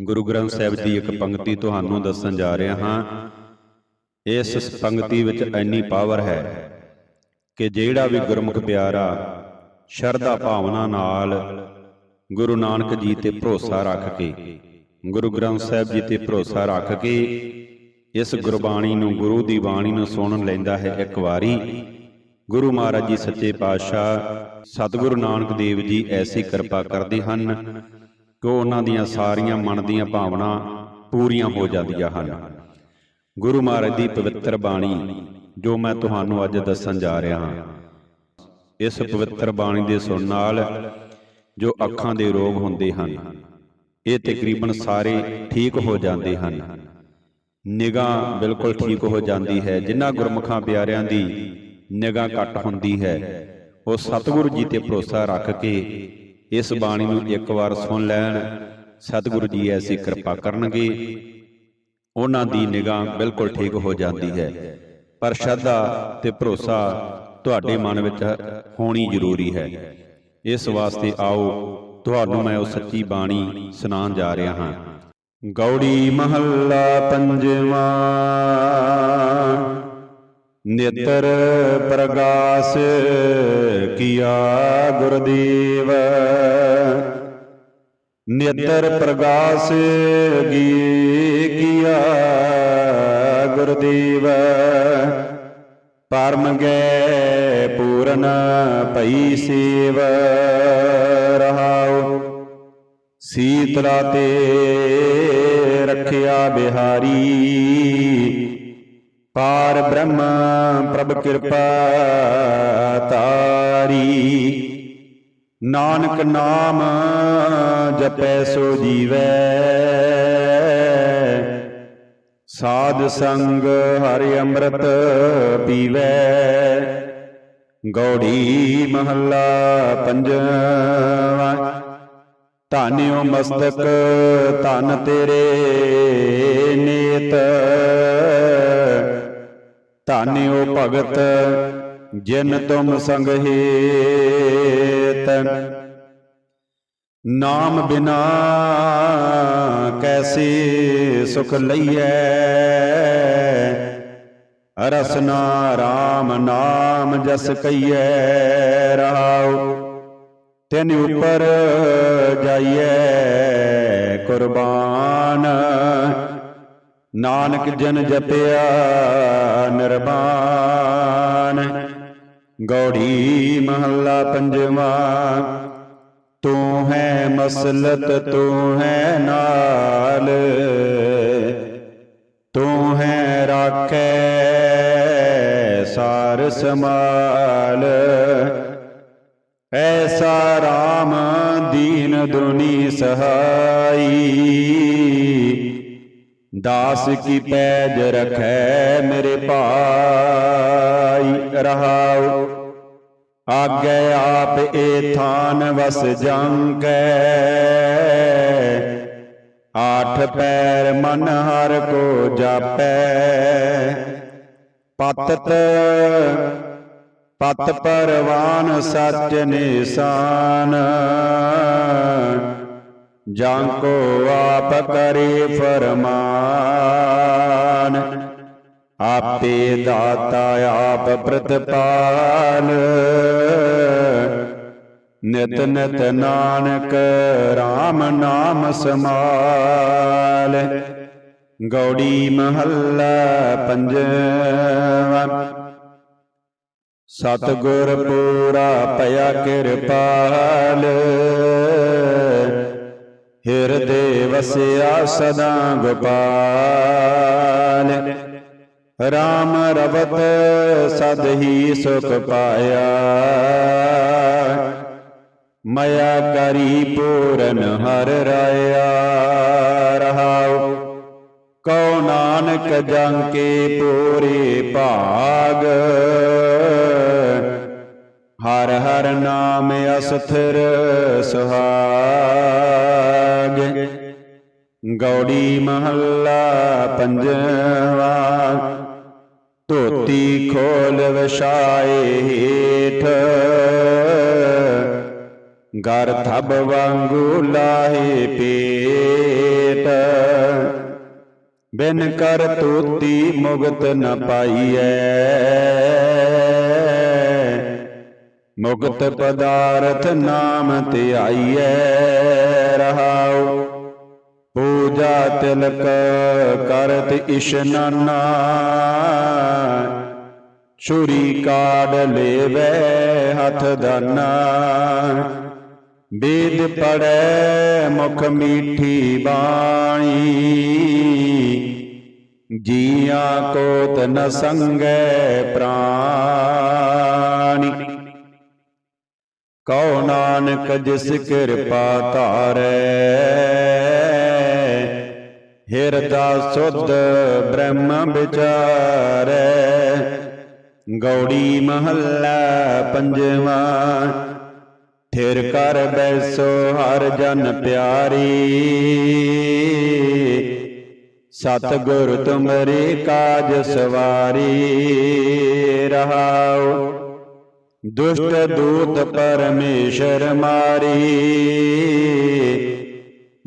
ਗੁਰੂ ਗ੍ਰੰਥ ਸਾਹਿਬ ਦੀ ਇੱਕ ਪੰਕਤੀ ਤੁਹਾਨੂੰ ਦੱਸਣ ਜਾ ਰਿਹਾ ਹਾਂ। ਇਸ ਪੰਕਤੀ ਵਿੱਚ ਇੰਨੀ ਪਾਵਰ ਹੈ ਕਿ ਜਿਹੜਾ ਵੀ ਗੁਰਮੁਖ ਪਿਆਰਾ ਸ਼ਰਧਾ ਭਾਵਨਾ ਨਾਲ ਗੁਰੂ ਨਾਨਕ ਜੀ ਤੇ ਭਰੋਸਾ ਰੱਖ ਕੇ ਗੁਰੂ ਗ੍ਰੰਥ ਸਾਹਿਬ ਜੀ ਤੇ ਭਰੋਸਾ ਰੱਖ ਕੇ ਇਸ ਗੁਰਬਾਣੀ ਨੂੰ ਗੁਰੂ ਦੀ ਬਾਣੀ ਨੂੰ ਸੁਣ ਲੈਂਦਾ ਹੈ ਇੱਕ ਵਾਰੀ। ਗੁਰੂ ਮਹਾਰਾਜ ਜੀ ਸੱਚੇ ਪਾਤਸ਼ਾਹ ਸਤਿਗੁਰੂ ਨਾਨਕ ਦੇਵ ਜੀ ਐਸੀ ਕਿਰਪਾ ਕਰਦੇ ਹਨ ਕਿ ਉਹਨਾਂ ਦੀਆਂ ਸਾਰੀਆਂ ਮਨ ਦੀਆਂ ਭਾਵਨਾ ਪੂਰੀਆਂ ਹੋ ਜਾਂਦੀਆਂ ਹਨ। ਗੁਰੂ ਮਹਾਰਾਜ ਦੀ ਪਵਿੱਤਰ ਬਾਣੀ, ਜੋ ਮੈਂ ਤੁਹਾਨੂੰ ਅੱਜ ਦੱਸਣ ਜਾ ਰਿਹਾ ਹਾਂ, ਇਸ ਪਵਿੱਤਰ ਬਾਣੀ ਦੇ ਸੁਣਨ ਨਾਲ ਜੋ ਅੱਖਾਂ ਦੇ ਰੋਗ ਹੁੰਦੇ ਹਨ, ਇਹ ਤਕਰੀਬਨ ਸਾਰੇ ਠੀਕ ਹੋ ਜਾਂਦੇ ਹਨ। ਨਿਗਾਹ ਬਿਲਕੁਲ ਠੀਕ ਹੋ ਜਾਂਦੀ ਹੈ। ਜਿਨ੍ਹਾਂ ਗੁਰਮੁਖਾਂ ਪਿਆਰਿਆਂ ਦੀ ਨਿਗਾਹ ਘੱਟ ਹੁੰਦੀ ਹੈ, ਉਹ ਸਤਿਗੁਰੂ ਜੀ ਤੇ ਭਰੋਸਾ ਰੱਖ ਕੇ ਇਸ ਬਾਣੀ ਨੂੰ ਇੱਕ ਵਾਰ ਸੁਣ ਲੈਣ। ਸਤਿਗੁਰੂ ਜੀ ਐਸੀ ਕਿਰਪਾ ਕਰਨਗੇ। ਉਹਨਾਂ ਦੀ ਨਿਗਾਹ ਬਿਲਕੁਲ ਠੀਕ ਹੋ ਜਾਂਦੀ ਹੈ। ਪਰ ਸ਼ਰਧਾ ਤੇ ਭਰੋਸਾ ਤੁਹਾਡੇ ਮਨ ਵਿੱਚ ਹੋਣੀ ਜ਼ਰੂਰੀ ਹੈ। ਇਸ ਵਾਸਤੇ ਆਓ, ਤੁਹਾਨੂੰ ਮੈਂ ਉਹ ਸੱਚੀ ਬਾਣੀ ਸੁਣਾਉਣ ਜਾ ਰਿਹਾ ਹਾਂ। ਗੌੜੀ ਮਹੱਲਾ ਪੰਜਵਾਂ। ਨਿਤਰ ਪ੍ਰਗਾਸ ਕੀਆ ਗੁਰਦੇਵ। ਨਿਤਰ ਪ੍ਰਗਾਸ ਗੀ ਕੀਆ ਗੁਰਦੇਵ। ਪਰਮ ਗਏ ਪੂਰਨ ਭਈ ਸੇਵ ਰਹਾਉ। ਸੀਤਲਾ ਤੇ ਰੱਖਿਆ ਬਿਹਾਰੀ। ਪਾਰ ਬ੍ਰਹਮ, ਪ੍ਰਭ ਕਿਰਪਾ ਤਾਰੀ। ਨਾਨਕ ਨਾਮ ਜਪੈ ਸੋ ਜੀਵੈ। ਸਾਧ ਸੰਗ ਹਰਿ ਅੰਮ੍ਰਿਤ ਪੀਵੈ। ਗੌੜੀ ਮਹੱਲਾ ਪੰਜਵਾ। ਧਾਨਿਓ ਮਸਤਕ, ਧਨ ਤੇਰੇ ਨੇਤ। ਧਾਨਿਓ ਭਗਤ, ਜਿਨ ਤੁਮ ਸੰਗ ਹੇਤ ਨਾਮ ਬਿਨਾ ਕੈਸੇ ਸੁਖ ਲਈਐ? ਰਸਨਾ RAM ਨਾਮ ਜਸ ਕਈਐ ਰਹਾਉ। ਤਿਨ ਉਪਰ ਜਾਈਐ ਕੁਰਬਾਨ। ਨਾਨਕ ਜਨ ਜਪਿਆ ਨਿਰਵਾਨ ਗੌੜੀ ਮਹੱਲਾ ਪੰਜਵਾ, ਤੂੰ ਹੈ ਮਸਲਤ, ਤੂੰ ਹੈ ਨਾਲ। ਤੂੰ ਹੈ ਰਾਖੈ ਸਾਰ ਸਮਾਲ ਐਸਾ RAM ਦੀਨ ਦੁਨੀ ਸਹਾਈ। ਦਾਸ ਕੀ ਪੈਜ ਰਖੈ ਮੇਰੇ ਭਾਈ, ਰਹਾਉ। ਆਗੇ ਆਪ ਏ ਥਾਨ ਵਸ ਜੰਕੈ। ਆਠ ਪੈਰ ਮਨ ਹਰ ਕੋ ਜਾਪੈ। ਪਤਤ ਪਤ ਪਰਵਾਨ ਸੱਚ ਨਿਸ਼ਾਨ। ਜਾਂ ਕੋ ਆਪ ਕਰੇ ਫਰਮਾਨ, ਆਪੇ ਦਾਤਾ ਆਪ ਪ੍ਰਤਪਾਲ ਨਿਤ ਨਿਤ ਨਾਨਕ RAM ਨਾਮ ਸਮਾਲ, ਗੌੜੀ ਮਹੱਲਾ ਪੰਜਵਾ। ਸਤਗੁਰ ਪੂਰਾ ਭਇਆ ਕਿਰਪਾਲ ਹਿਰਦੇ ਵਸਿਆ ਸਦਾ ਗੋਪਾਲ। RAM ਰਵਤ ਸਦ ਹੀ ਸੁਖ ਪਾਇਆ। ਮਇਆ ਕਰੀ ਪੂਰਨ ਹਰ ਰਾਇਆ। ਰਹਾਉ ਕਉ ਨਾਨਕ ਜੰ ਕੇ ਪੂਰੇ ਭਾਗ। ਹਰ ਹਰ ਨਾਮ ਅਸਥਿਰ ਸੁਹਾਗ। ਗੌੜੀ ਮਹੱਲਾ ਪੰਜਵਾ। ਧੋਤੀ ਖੋਲ ਵਿਛਾਏ ਹੇਠ। ਗਰ ਥਬ ਵਾਂਗੂ ਲਾਹੇ ਪੇਟ। ਬਿਨ ਕਰ ਤੂਤੀ ਮੁਗਤ ਨ ਪਾਈਐ। ਮੁਗਤ ਪਦਾਰਥ ਨਾਮ ਧਿਆਈਐ ਰਹਾਉ। ਪੂਜਾ ਤਿਲਕ ਕਰਤ ਇਸ਼ਨਾਨਾ ਛੁਰੀ ਕਾੜ ਲੇਵੇ ਹੱਥ ਦਾਨਾ। ਬੇਦ ਪੜੈ ਮੁਖ ਮੀਠੀ ਬਾਣੀ, ਜੀਆਂ ਕੋਤ ਨ ਸੰਗੈ ਪ੍ਰਾਣੀ। ਕਉ ਨਾਨਕ ਜਿਸ ਕਿਰਪਾ ਧਾਰੈ। ਹਿਰਦਾ ਸੁਧ ਬ੍ਰਹਮ ਵਿਚਾਰੈ। ਗੌੜੀ ਮਹੱਲਾ ਪੰਜਵਾਂ। ਥਿਰ ਕਰ ਬੈਸੋ ਹਰ ਜਨ ਪਿਆਰੀ। ਸਤ ਗੁਰ ਤੁਮਰੇ ਕਾਜ ਸਵਾਰੀ। ਰਹਾਓ ਦੁਸ਼ਟ ਦੂਤ ਪਰਮੇਸ਼ਰ ਮਾਰੀ।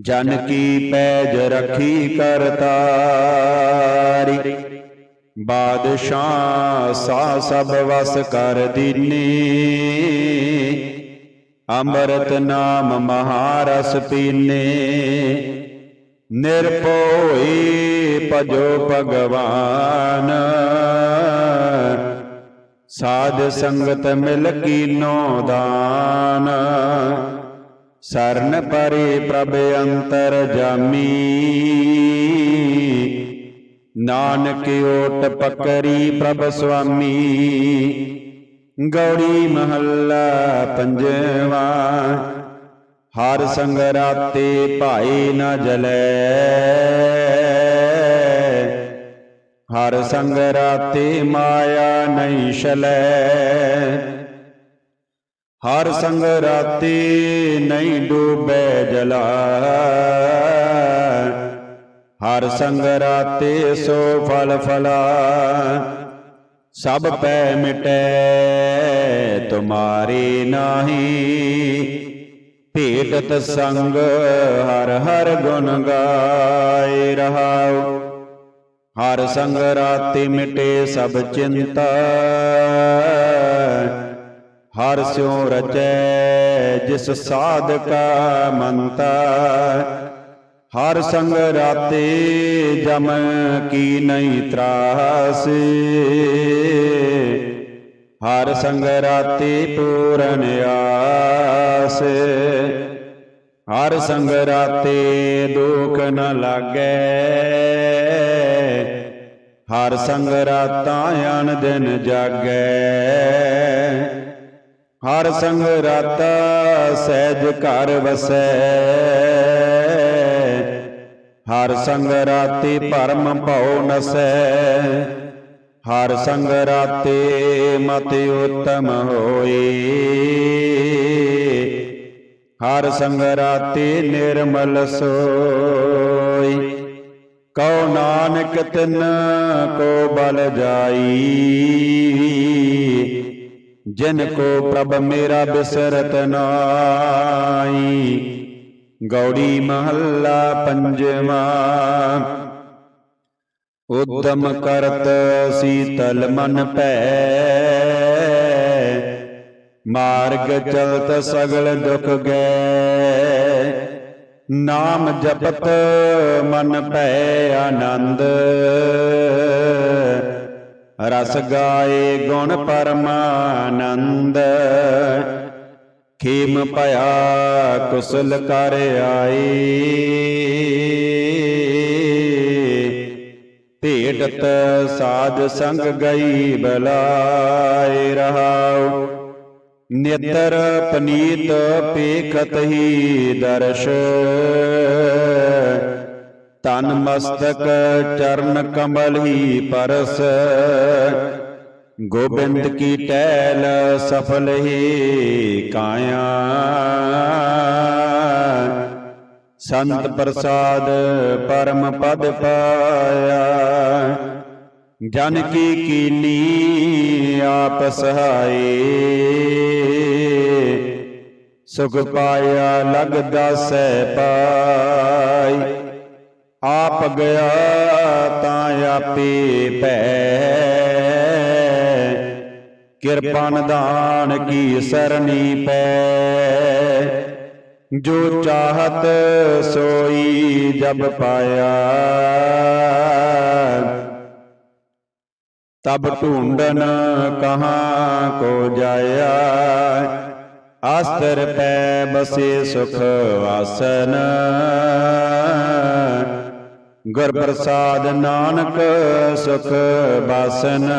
ਜਨ ਕੀ ਪੈਜ ਰਖੀ ਕਰਤਾਰੀ। ਬਾਦਸ਼ਾਹ ਸਾ ਸਭ ਵਸ ਕਰ ਦੀਨੀ। ਅੰਮ੍ਰਿਤ ਨਾਮ ਮਹਾਰਸ ਪੀਨੇ। ਨਿਰਭਉਈ ਭਜੋ ਭਗਵਾਨ। ਸਾਧ ਸੰਗਤ ਮਿਲ ਕੀਨੋ ਦਾਨ ਸਰਨ ਪਰੇ ਪ੍ਰਭ ਅੰਤਰ ਜਾਮੀ। ਨਾਨਕ ਓਟ ਪਕਰੀ ਪ੍ਰਭ ਸੁਆਮੀ। ਗੌੜੀ ਮਹੱਲਾ ਪੰਜਵਾ। ਹਰ ਸੰਗ ਰਾਤੇ ਭਾਈ ਨਾ ਜਲੈ। ਹਰ ਸੰਗ ਰਾਤੇ ਮਾਇਆ ਨਹੀਂ ਛਲੈ। ਹਰ ਸੰਗ ਰਾਤੇ ਨਹੀਂ ਡੂਬੈ ਜਲਾ। ਹਰ ਸੰਗ ਰਾਤੇ ਸੋ ਫਲ ਫਲਾ। ਸਭ ਪੈ ਮਿਟੈ, ਤੁਮਾਰੀ ਨਾਹੀ। ਭੇਟਤ ਸੰਗ ਹਰ ਹਰ ਗੁਣ ਗਾਏ ਰਹਾਉ। ਹਰ ਸੰਗ ਰਾਤੀ ਮਿਟੇ ਸਭ ਚਿੰਤਾ। ਹਰ ਸਿਉ ਰਚੈ ਜਿਸ ਸਾਧਕਾ ਮੰਤਾ। ਹਰ ਸੰਗ ਰਾਤੇ ਜਮ ਕੀ ਨਹੀਂ ਤਰਾਸ। ਹਰ ਸੰਗ ਰਾਤੇ ਪੂਰਨ ਆਸ। ਹਰ ਸੰਗ ਰਾਤੇ ਦੁਖ ਨ ਲਾਗੈ। ਹਰ ਸੰਗ ਰਾਤਾਂ ਅਨ ਦਿਨ ਜਾਗੈ। ਹਰ ਸੰਗ ਰਾਤਾ ਸਹਿਜ ਘਰ ਵਸੈ। ਹਰ ਸੰਗ ਰਾਤੀ ਭਰਮ ਭਉ ਨਸੈ। ਹਰ ਸੰਗ ਰਾਤੇ ਮਤਿ ਉਤਮ ਹੋਈ ਹਰ ਸੰਗ ਰਾਤੇ ਨਿਰਮਲ ਸੋਈ ਕਉ ਨਾਨਕ ਤਿਨ ਕੋ ਬਲ ਜਾਈ। ਜਿਨ ਕੋ ਪ੍ਰਭ ਮੇਰਾ ਬਿਸਰਤ ਨਾਈ। ਗੌੜੀ ਮਹੱਲਾ ਪੰਜਵਾ। ਉਦਮ ਕਰਤ ਸੀਤਲ ਮਨ ਭੈ। ਮਾਰਗ ਚਲਤ ਸਗਲ ਦੁਖ ਗਏ ਨਾਮ ਜਪਤ ਮਨ ਭੈ ਆਨੰਦ। ਰਸ ਗਾਏ ਗੁਣ ਪਰਮਾਨੰਦ। ਖੇਮ ਭਇਆ ਕੁਸਲ ਕਰ ਆਈ ਭੇਟਤ ਸਾਧ ਸੰਗ ਗਈ ਬਲਾਏ ਰਹਾਉ। ਨਿਤਰ ਪਨੀਤ ਪੇਖਤ ਹੀ ਦਰਸ਼। ਤਨ ਮਸਤਕ ਚਰਨ ਕਮਲ ਹੀ ਪਰਸ। ਗੋਬਿੰਦ ਕੀ ਟਹਿਲ ਸਫਲ ਹੀ ਕਾਇਆ। ਸੰਤ ਪ੍ਰਸਾਦ ਪਰਮ ਪਦ ਪਾਇਆ। ਜਨ ਕੀ ਕੀਨੀ ਆਪ ਸਹਾਈ ਸੁਖ ਪਾਇਆ ਲਗਦਾ ਸਹਿ ਪਾਈ। ਆਪ ਗਿਆ ਤਾਂ ਆਪੇ ਭੈ ਕਿਰਪਾ ਨਿਦਾਨ ਕੀ ਸਰਨੀ ਪੈ। ਜੋ ਚਾਹਤ ਸੋਈ ਜਬ ਪਾਇਆ। ਤਬ ਢੂੰਡਨ ਕਹਾਂ ਕੋ ਜਾਇਆ? ਆਸਤਰ ਪੈ ਬਸੇ ਸੁਖ ਆਸਨ। ਗੁਰ ਪ੍ਰਸਾਦ ਨਾਨਕ ਸੁਖ ਬਾਸਨ।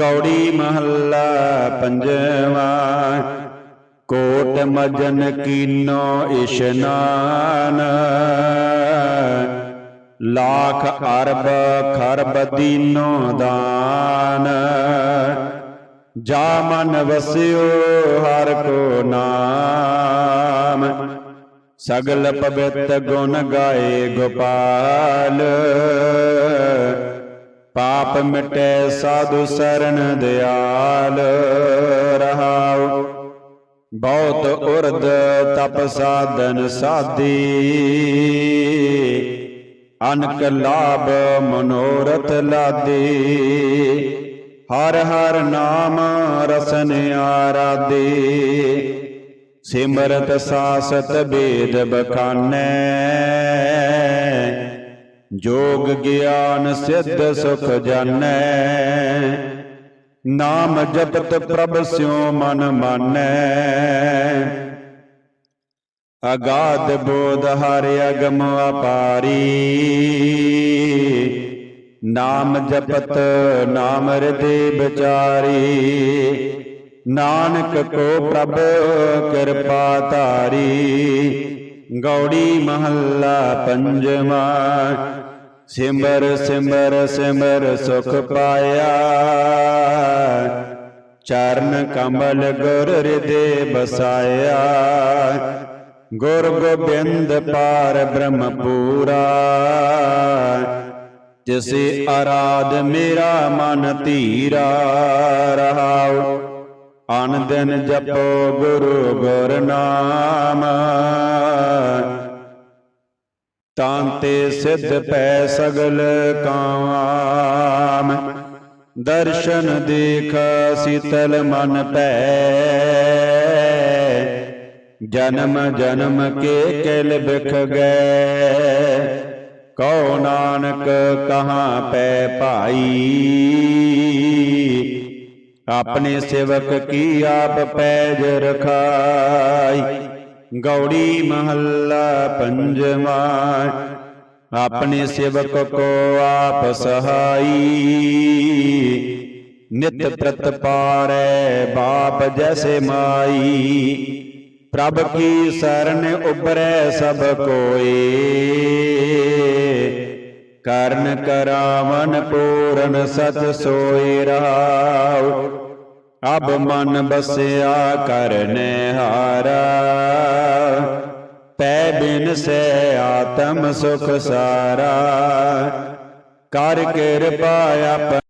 ਗੌੜੀ ਮਹੱਲਾ ਪੰਜਵਾ। ਕੋਟ ਮਜਨ ਕੀਨੋ ਇਸ਼ਨਾਨ। ਲਾਖ ਅਰਬ ਖਰਬ ਦੀਨੋ ਦਾਨ ਜਾ ਮਨ ਵਸਿਓ ਹਰ ਕੋ ਨਾਮ ਸਗਲ ਪਵਿੱਤ ਗੁਣ ਗਾਏ ਗੋਪਾਲ ਪਾਪ ਮਿਟੈ ਸਾਧੂ ਸਰਣ ਦਿਆਲ ਰਹਾਉ ਬਹੁਤ ਉਰਦ ਤਪ ਸਾਧਨ ਸਾਧੀ ਅਨਕ ਲਾਭ ਮਨੋਰਥ ਲਾਦੇ। ਹਰ ਹਰ ਨਾਮ ਰਸਨ ਆਰਾਦੀ। ਸਿਮਰਤ ਸਾਸਤ ਬੇਦ ਬਖਾਨੈ। ਜੋਗ ਗਿਆਨ ਸਿੱਧ ਸੁਖ ਜਾਣੈ। ਨਾਮ ਜਪਤ ਪ੍ਰਭ ਸਿਉ ਮਨ ਮਾਨੈ। ਅਗਾਧ ਬੋਧ ਹਰ ਅਗਮ ਅਪਾਰੀ। ਨਾਮ ਜਪਤ ਨਾਮ ਹਿਰਦੇ ਵਿਚਾਰੀ। ਨਾਨਕ ਕੋ ਪ੍ਰਭ ਕਿਰਪਾ ਧਾਰੀ। ਗੌੜੀ ਮਹੱਲਾ ਪੰਜਵਾ। ਸਿਮਰ ਸਿਮਰ ਸਿਮਰ ਸੁਖ ਪਾਇਆ। ਚਰਨ ਕਮਲ ਗੁਰ ਹਿਰਦੇ ਬਸਾਇਆ ਗੁਰ ਗੋਬਿੰਦ ਪਾਰ ਬ੍ਰਹਮ ਪੂਰਾ ਜਿਸੇ ਆਰਾਧ ਮੇਰਾ ਮਨ ਧੀਰਾ ਰਹਾਉ ਅਨ ਦਿਨ ਜਪੋ ਗੁਰੂ ਗੁਰ ਨਾਮ। ਤਾਂ ਤੇ ਸਿੱਧ ਪੈ ਸਗਲ ਕਾਮ, ਦਰਸ਼ਨ ਦੇਖ ਸੀਤਲ ਮਨ ਪੈ। ਜਨਮ ਜਨਮ ਕੇ ਕਿਲ ਬਿਖ ਗਏ। ਕਉ ਨਾਨਕ ਕਹਾਂ ਪੈ ਭਾਈ? ਆਪਣੇ ਸੇਵਕ ਕੀ ਆਪ ਪੈਜ ਰਖਾਈ? ਗੌੜੀ ਮਹੱਲਾ ਪੰਜਵਾ, ਆਪਣੇ ਸੇਵਕ ਕੋ ਆਪ ਸਹਾਈ। ਨਿਤ ਪ੍ਰਤ ਬਾਪ ਜੈਸੇ ਮਾਈ। ਪ੍ਰਭ ਕੀ ਸਰਨ ਉਬਰੈ ਸਭ ਕੋਏ ਕਰਨ ਕਰਾਵਨ ਪੂਰਨ ਸਤ ਸੋਈ ਰਾਉ ਅਬ ਮਨ ਬਸਿਆ ਕਰਨੇ ਹਾਰਾ। ਪੈ ਬਿਨ ਸੈ ਆਤਮ ਸੁਖ ਸਾਰਾ। ਕਰ ਕਿਰਪਾ ਆਪ